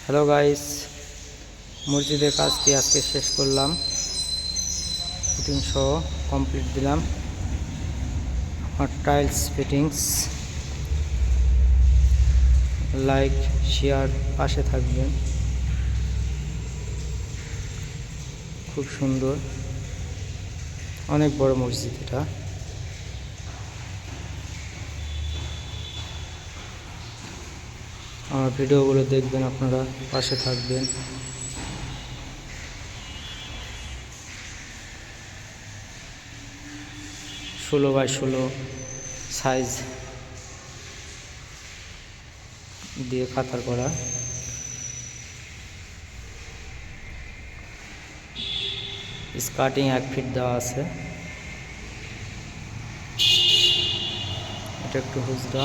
Hello guys মসজিদের কাজটি আজকে শেষ করলাম। ফিটিং সহ কমপ্লিট দিলাম। আমার টাইলস ফিটিংস লাইক শেয়ার পাশে থাকবেন। খুব সুন্দর। অনেক বড় মসজিদ এটা। আমার ভিডিওগুলো দেখবেন, আপনারা পাশে থাকবেন। ষোলো বাই ষোলো সাইজ দিয়ে কাতার করা। স্কার্টিং এক ফিট দেওয়া আছে। এটা একটু হুজরা